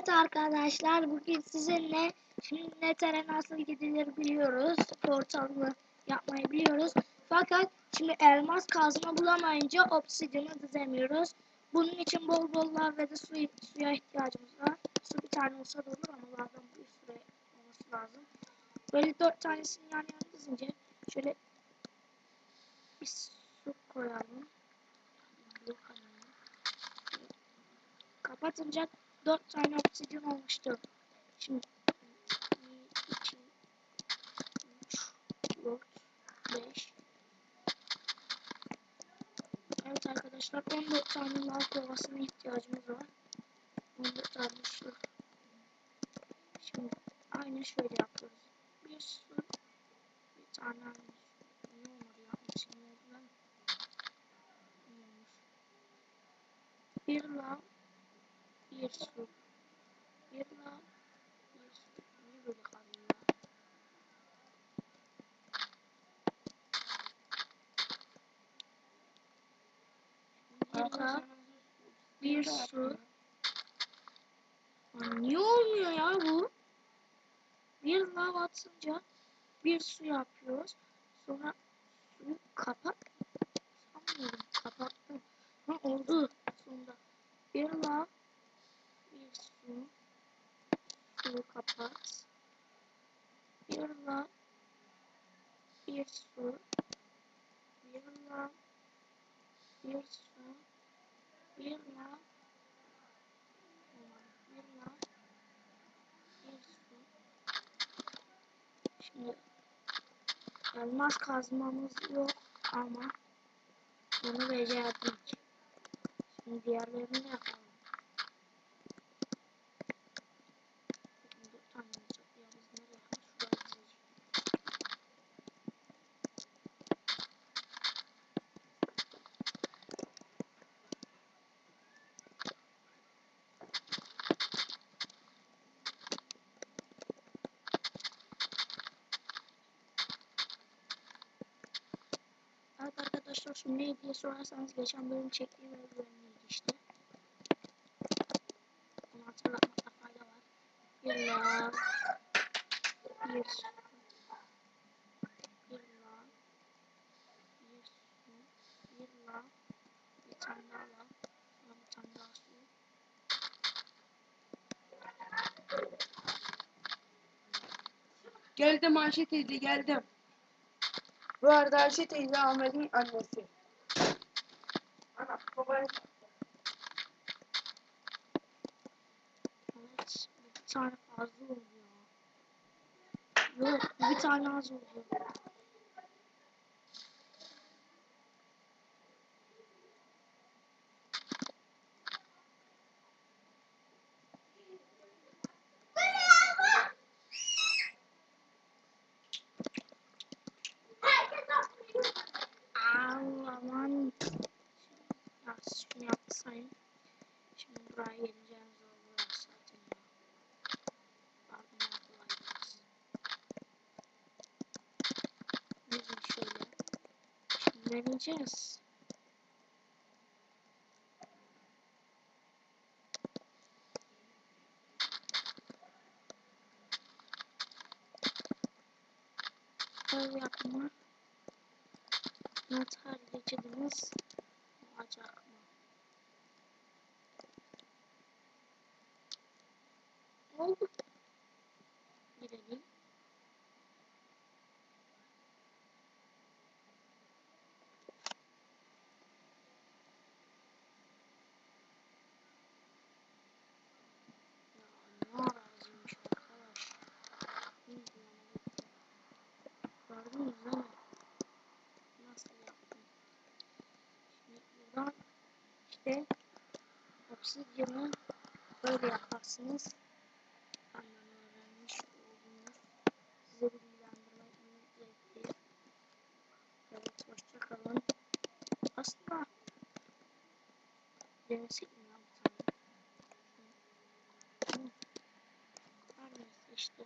Evet arkadaşlar bugün sizinle netere nasıl gidilir biliyoruz. Portalını yapmayı biliyoruz. Fakat şimdi elmas kazma bulamayınca obsidiyonu dizemiyoruz. Bunun için bol bol lav ve de su, suya ihtiyacımız var. Su bir tane olsa da olur ama lavdan bir süre olması lazım. Böyle dört tanesini yan yana dizince şöyle bir su koyalım. Kapatınca 4 tane obsidyen olmuştu. Şimdi 1, 2, 3, 4, 5. Evet arkadaşlar 14 tane lav kovasına ihtiyacımız var. 14 tane su. Şimdi aynı şöyle yapıyoruz. Bir su, bir tane. Ne? Bir lav, bir su. Bir lav, bir su. Niye bir su. Lan niye olmuyor ya bu? Bir lav atınca bir su yapıyoruz. Sonra suyu kapat. Sanmıyorum kapattım. Ha oldu sonunda. Bir lav, su. Suyu kapat. Bir lav, bir su. Bir lav, bir su. Bir lav. Olmadı. Bir lav, bir su. Şimdi elmas kazmamız yok ama bunu becerdik. Şimdi diğerlerini yapalım. Bakın dört tane olacak. Ya biz nereye yapalım? Şuraya dizeceğiz. Evet arkadaşlar şimdi ne diye sorarsanız geçen bölüm çektiğim bölümdeydi işte. Onu hatırlatmakta fayda var. Lav, bir su, lav, bir su, lav, bir tane daha lav, sonra bir tane daha su. Geldim Ayşe teyze geldim. Bu arada Ayşe teyze Ahmet'in annesi. Ana babaya bir tane fazla oldu ya. Yok, bir tane az oldu. Aman. Ya şunu yapsayım. Şimdi buraya geleceğim zor zaten ya. Ardından kolay biraz. Bizim şöyle. Şimdi deneyeceğiz. Ev yapımı Natal geçidimiz olacak mı? Oldu. Girelim. Gördünüz değil mi? Nasıl yaptım? Şimdi buradan işte obsidyeni böyle yaparsınız. Demesek mi lan? Her neyse işte.